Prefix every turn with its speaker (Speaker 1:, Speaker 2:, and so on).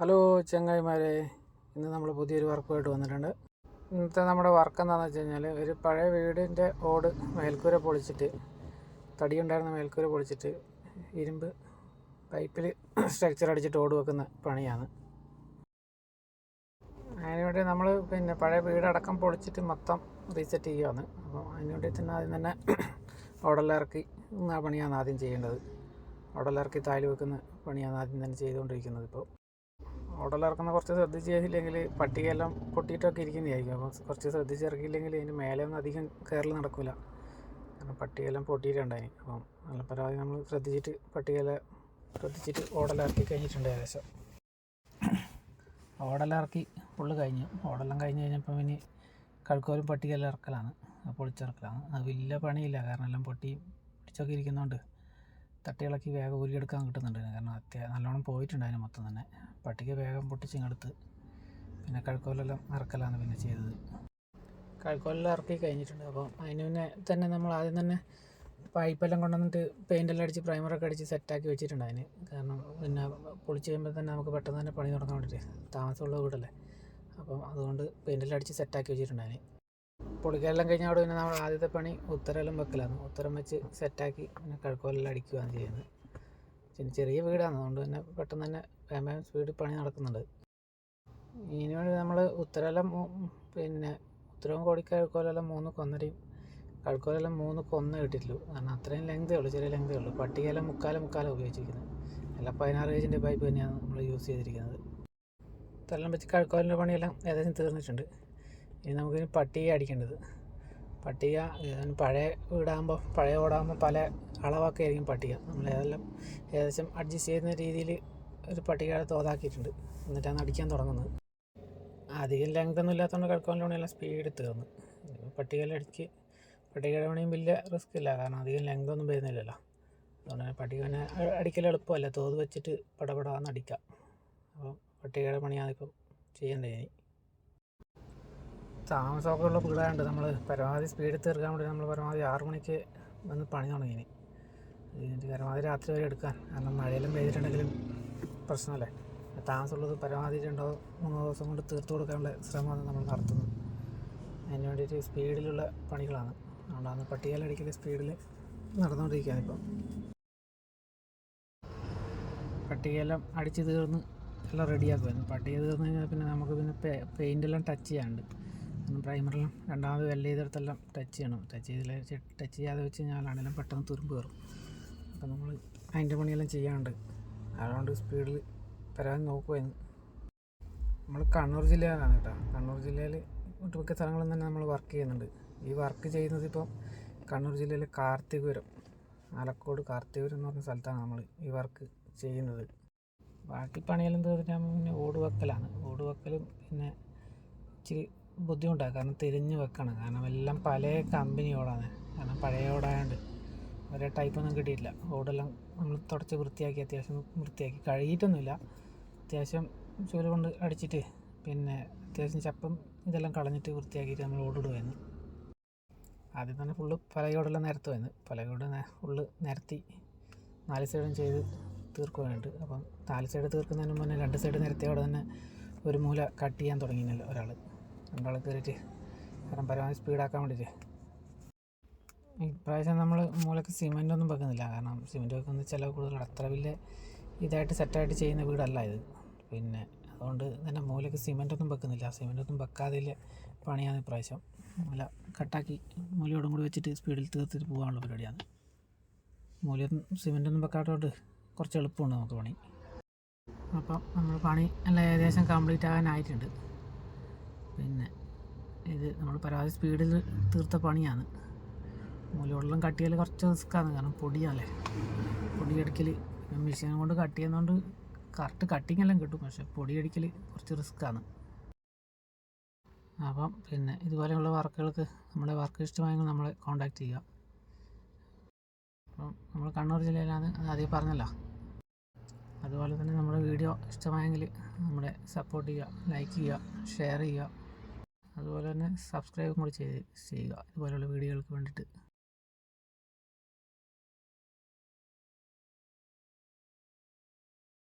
Speaker 1: Hello ചങ്ങായിമാരെ ഇന്ന് നമ്മൾ പുതിയൊരു വർക്കുമായിട്ട് വന്നിട്ടുണ്ട്. ഇന്നത്തെ നമ്മുടെ വർക്ക് എന്താണെന്ന് വെച്ച് കഴിഞ്ഞാൽ ഒരു പഴയ വീടിന്റെ ഓട് മേൽക്കൂര പൊളിച്ചിട്ട് തടിയുണ്ടായിരുന്ന മേൽക്കൂര പൊളിച്ചിട്ട് ഇരുമ്പ് പൈപ്പിൽ സ്ട്രക്ചർ അടിച്ചിട്ട് ഓട് വെക്കുന്ന പണിയാണ്. അതിനുവേണ്ടി നമ്മൾ പിന്നെ പഴയ വീടടക്കം പൊളിച്ചിട്ട് മൊത്തം റീസെറ്റ് ചെയ്യുകയാണ് അപ്പോൾ അതിനുവേണ്ടി തന്നെ ആദ്യം തന്നെ ഓടെല്ലാം ഇറക്കി ആ പണിയാണ് ആദ്യം ചെയ്യേണ്ടത്. ഓടെല്ലാം ഇറക്കി താൽ വെക്കുന്ന പണിയാണ് ആദ്യം തന്നെ ചെയ്തുകൊണ്ടിരിക്കുന്നത് ഇപ്പോൾ. ഓടെല്ലാം ഇറക്കുന്ന കുറച്ച് ശ്രദ്ധിച്ച് ചെയ്തില്ലെങ്കിൽ പട്ടികയെല്ലാം പൊട്ടിയിട്ടൊക്കെ ഇരിക്കുന്നതായിരിക്കും. അപ്പോൾ കുറച്ച് ശ്രദ്ധിച്ച് ഇറക്കിയില്ലെങ്കിൽ അതിന് മേലെ ഒന്നും അധികം കയറൽ നടക്കില്ല കാരണം പട്ടികയെല്ലാം പൊട്ടിയിട്ടുണ്ടായി. അപ്പം നല്ല പരമാവധി നമ്മൾ ശ്രദ്ധിച്ചിട്ട് പട്ടികയെല്ലാം ശ്രദ്ധിച്ചിട്ട് ഓടലിറക്കി കഴിഞ്ഞിട്ടുണ്ട് ഏകദേശം. ഓടലിറക്കി ഫുള്ള് കഴിഞ്ഞു. ഓടെല്ലാം കഴിഞ്ഞ് കഴിഞ്ഞപ്പോൾ ഇനി കഴുക്കോലും പട്ടികയെല്ലാം ഇറക്കലാണ്. പൊളിച്ചിറക്കലാണ്. അത് വലിയ പണിയില്ല. കാരണം എല്ലാം പൊട്ടി പിടിച്ചൊക്കെ ഇരിക്കുന്നതുകൊണ്ട് തട്ടിയിളക്കി വേഗം ഊരിയെടുക്കാൻ കിട്ടുന്നുണ്ട് കാരണം അത്യാ നല്ലോണം പോയിട്ടുണ്ട് അതിന് മൊത്തം തന്നെ. പട്ടിക്ക് വേഗം പൊട്ടിച്ചിങ്ങെടുത്ത് പിന്നെ കഴുക്കോലെല്ലാം ഇറക്കലാണ് പിന്നെ ചെയ്തത്. കഴുക്കോലെല്ലാം ഇറക്കി കഴിഞ്ഞിട്ടുണ്ട്. അപ്പോൾ അതിന് പിന്നെ തന്നെ നമ്മൾ ആദ്യം തന്നെ പൈപ്പെല്ലാം കൊണ്ടുവന്നിട്ട് പെയിന്റെല്ലാം അടിച്ച് പ്രൈമറൊക്കെ അടിച്ച് സെറ്റാക്കി വെച്ചിട്ടുണ്ട് അതിന്. കാരണം പിന്നെ പൊളിച്ച് കഴിയുമ്പോൾ തന്നെ നമുക്ക് പെട്ടെന്ന് തന്നെ പണി തുടങ്ങാൻ വേണ്ടിയിട്ട് താമസമുള്ള വീടല്ലേ. അപ്പം അതുകൊണ്ട് പെയിന്റെല്ലാം അടിച്ച് സെറ്റാക്കി വെച്ചിട്ടുണ്ട് അതിന്. പൊളിക്കലെല്ലാം കഴിഞ്ഞ അവിടെ പിന്നെ നമ്മൾ ആദ്യത്തെ പണി ഉത്തരെല്ലാം വെക്കലാണ്. ഉത്തരം വെച്ച് സെറ്റാക്കി പിന്നെ കഴുക്കോലെല്ലാം അടിക്കുകയാണ് ചെയ്യുന്നത്. പിന്നെ ചെറിയ വീടാണ്. അതുകൊണ്ട് തന്നെ പെട്ടെന്ന് തന്നെ വേഗം സ്പീഡിൽ പണി നടക്കുന്നുണ്ട്. ഇതിന് വേണ്ടി നമ്മൾ ഉത്തരെല്ലാം പിന്നെ ഉത്തരവും കോടി കഴുക്കോലെല്ലാം മൂന്ന് കൊന്നരയും കഴുക്കോലെല്ലാം മൂന്ന് കൊന്ന കിട്ടിയിട്ടുള്ളൂ. കാരണം അത്രയും ലെങ്തേ ഉള്ളൂ ചെറിയ ലെങ്തേ ഉള്ളൂ. പട്ടികയെല്ലാം മുക്കാലും മുക്കാലും ഉപയോഗിച്ചിരിക്കുന്നത്. എല്ലാം പതിനാറ് ഏജിന്റെ പൈപ്പ് തന്നെയാണ് നമ്മൾ യൂസ് ചെയ്തിരിക്കുന്നത്. ഇതെല്ലാം വെച്ച് കഴുക്കോലിന്റെ പണിയെല്ലാം ഏകദേശം തീർന്നിട്ടുണ്ട്. ഇനി നമുക്ക് പട്ടിക അടിക്കേണ്ടത്. പട്ടിക പഴയ വീടാകുമ്പോൾ പഴയ ഓടാകുമ്പോൾ പല അളവൊക്കെ ആയിരിക്കും പട്ടിക. നമ്മൾ ഏതെല്ലാം ഏകദേശം അഡ്ജസ്റ്റ് ചെയ്യുന്ന രീതിയിൽ ഒരു പട്ടികയുടെ തോതാക്കിയിട്ടുണ്ട്. എന്നിട്ടാണ് അടിക്കാൻ തുടങ്ങുന്നത്. അധികം ലെങ്ത് ഒന്നും ഇല്ലാത്തതുകൊണ്ട് കിടക്കാനുള്ള സ്പീഡ് തീർന്നു. പട്ടികയിൽ അടിക്ക് പട്ടികയുടെ പണിയും വലിയ റിസ്ക് ഇല്ല. കാരണം അധികം ലെങ്ത് ഒന്നും വരുന്നില്ലല്ലോ. അതുകൊണ്ട് തന്നെ പട്ടിക പിന്നെ അടിക്കൽ എളുപ്പമല്ല. തോത് വെച്ചിട്ട് പടപടാന്ന് അടിക്കാം. അപ്പോൾ പട്ടികയുടെ പണിയാണ് ഇപ്പം ചെയ്യേണ്ടത് ഇനി. താമസമൊക്കെ ഉള്ള വീടായതുകൊണ്ട് നമ്മൾ പരമാവധി സ്പീഡിൽ തീർക്കാൻ വേണ്ടി നമ്മൾ പരമാവധി ആറു മണിക്ക് വന്ന് പണി തുടങ്ങി എന്നിട്ട് പരമാവധി രാത്രി വരെ എടുക്കാൻ. കാരണം മഴയെല്ലാം പെയ്തിട്ടുണ്ടെങ്കിലും പ്രശ്നമല്ലേ? താമസമുള്ളത് പരമാവധി രണ്ടോ മൂന്നോ ദിവസം കൊണ്ട് തീർത്ത് കൊടുക്കാനുള്ള ശ്രമമാണ് നമ്മൾ നടത്തുന്നത്. അതിന് വേണ്ടിയിട്ട് സ്പീഡിലുള്ള പണികളാണ്. അതുകൊണ്ടാണ് പട്ടികയിലടിക്കൽ സ്പീഡിൽ നടന്നുകൊണ്ടിരിക്കുകയാണ് ഇപ്പം. പട്ടികയെല്ലാം അടിച്ച് തീർന്ന് എല്ലാം റെഡിയാക്കുമായിരുന്നു പട്ടിക തീർന്നു കഴിഞ്ഞാൽ പിന്നെ നമുക്ക് പിന്നെ പെയിന്റെല്ലാം ടച്ച് ചെയ്യാനുണ്ട്. പ്രൈമറെല്ലാം രണ്ടാമത് വെല്ല ചെയ്തെടുത്തെല്ലാം ടച്ച് ചെയ്യണം. ടച്ച് ചെയ്തില്ല ടച്ച് ചെയ്യാതെ വെച്ച് കഴിഞ്ഞാലാണെങ്കിലും പെട്ടെന്ന് തുരുമ്പ് കയറും അപ്പം നമ്മൾ അതിന്റെ പണിയെല്ലാം ചെയ്യാണ്ട് അതുകൊണ്ട് സ്പീഡിൽ തരാൻ നോക്കുമായിരുന്നു നമ്മൾ കണ്ണൂർ ജില്ലയിലാണ് കേട്ടോ. കണ്ണൂർ ജില്ലയിൽ ഒട്ടുമിക്ക സ്ഥലങ്ങളിൽ തന്നെ നമ്മൾ വർക്ക് ചെയ്യുന്നുണ്ട്. ഈ വർക്ക് ചെയ്യുന്നത് ഇപ്പോൾ കണ്ണൂർ ജില്ലയിലെ കാർത്തികപുരം. ആലക്കോട് കാർത്തികപുരം എന്ന് പറഞ്ഞ സ്ഥലത്താണ് നമ്മൾ ഈ വർക്ക് ചെയ്യുന്നത്. ബാക്കി പണിയെല്ലാം തീർന്നിട്ടാകുമ്പോൾ പിന്നെ ഓട് വെക്കലാണ് ഓട് പിന്നെ ഇച്ചിരി ബുദ്ധിമുട്ടാണ്. കാരണം തിരിഞ്ഞ് വെക്കണം. കാരണം എല്ലാം പല കമ്പനി ഓടാണ്. കാരണം പഴയ ഓടായതുകൊണ്ട് ഒരേ ടൈപ്പൊന്നും കിട്ടിയിട്ടില്ല. ഓടെല്ലാം നമ്മൾ തുടച്ച് വൃത്തിയാക്കി അത്യാവശ്യം വൃത്തിയാക്കി. കഴുകിയിട്ടൊന്നുമില്ല. അത്യാവശ്യം ചൂൽ കൊണ്ട് അടിച്ചിട്ട് പിന്നെ അത്യാവശ്യം ചപ്പം ഇതെല്ലാം കളഞ്ഞിട്ട് വൃത്തിയാക്കിയിട്ട് നമ്മൾ ഓടിടുമായിരുന്നു ആദ്യം തന്നെ ഫുള്ള് പലകയോടെല്ലാം നിരത്തുമായിരുന്നു പലകയോട് ഫുള്ള് നിരത്തി നാല് സൈഡും ചെയ്ത് തീർക്കുവാനുണ്ട് അപ്പം നാല് സൈഡ് തീർക്കുന്നതിന് മുന്നേ രണ്ട് സൈഡ് നിരത്തിയോടെ തന്നെ ഒരു മൂല കട്ട് ചെയ്യാൻ തുടങ്ങിയില്ല ഒരാൾ രണ്ടാൾ കയറിയിട്ട് കാരണം പരമാവധി സ്പീഡാക്കാൻ വേണ്ടിയിട്ട്. ഇപ്രാവശ്യം നമ്മൾ മൂലക്ക് സിമെന്റ് ഒന്നും വെക്കുന്നില്ല. കാരണം സിമെന്റ് വെക്കുന്ന ചിലവ് കൂടുതലാണ്. അത്ര വലിയ ഇതായിട്ട് സെറ്റായിട്ട് ചെയ്യുന്ന വീടല്ല ഇത്. പിന്നെ അതുകൊണ്ട് തന്നെ മൂലക്ക് സിമെന്റ് ഒന്നും വെക്കുന്നില്ല. സിമെന്റ് ഒന്നും വെക്കാതെ പണിയാണ് ഇപ്രാവശ്യം മൂല കട്ടാക്കി മൂലയോടും കൂടി വെച്ചിട്ട് സ്പീഡിൽ തീർത്തിട്ട് പോകാനുള്ള പരിപാടിയാണ്. മൂലയൊന്നും സിമെന്റ് ഒന്നും വെക്കാത്തതുകൊണ്ട് കുറച്ച് എളുപ്പമുണ്ട് നമുക്ക് പണി. അപ്പം നമ്മൾ പണി എല്ലാം ഏകദേശം കംപ്ലീറ്റ് ആകാനായിട്ടുണ്ട്. പിന്നെ ഇത് നമ്മൾ പരാതി സ്പീഡിൽ തീർത്ത പണിയാണ്. മൂലവെള്ളം കട്ടിയാൽ കുറച്ച് റിസ്ക്കാണ്. കാരണം പൊടിയാണല്ലേ. പൊടിയടിക്കൽ മെഷീൻ കൊണ്ട് കട്ട് ചെയ്യുന്നതുകൊണ്ട് കറക്റ്റ് കട്ടിങ് എല്ലാം കിട്ടും. പക്ഷെ പൊടിയടിക്കൽ കുറച്ച് റിസ്ക്കാണ്. അപ്പം പിന്നെ ഇതുപോലെയുള്ള വർക്കുകൾക്ക് നമ്മുടെ വർക്ക് ഇഷ്ടമായെങ്കിൽ നമ്മളെ കോൺടാക്റ്റ് ചെയ്യുക. അപ്പം നമ്മൾ കണ്ണൂർ ജില്ലയിലാണ് ആദ്യം പറഞ്ഞല്ലോ. അതുപോലെ തന്നെ നമ്മുടെ വീഡിയോ ഇഷ്ടമായെങ്കിൽ നമ്മളെ സപ്പോർട്ട് ചെയ്യുക ലൈക്ക് ചെയ്യുക ഷെയർ ചെയ്യുക. അതുപോലെ തന്നെ സബ്സ്ക്രൈബും കൂടി ചെയ്ത് ചെയ്യുക. ഇതുപോലെയുള്ള വീഡിയോകൾക്ക് വേണ്ടിയിട്ട്.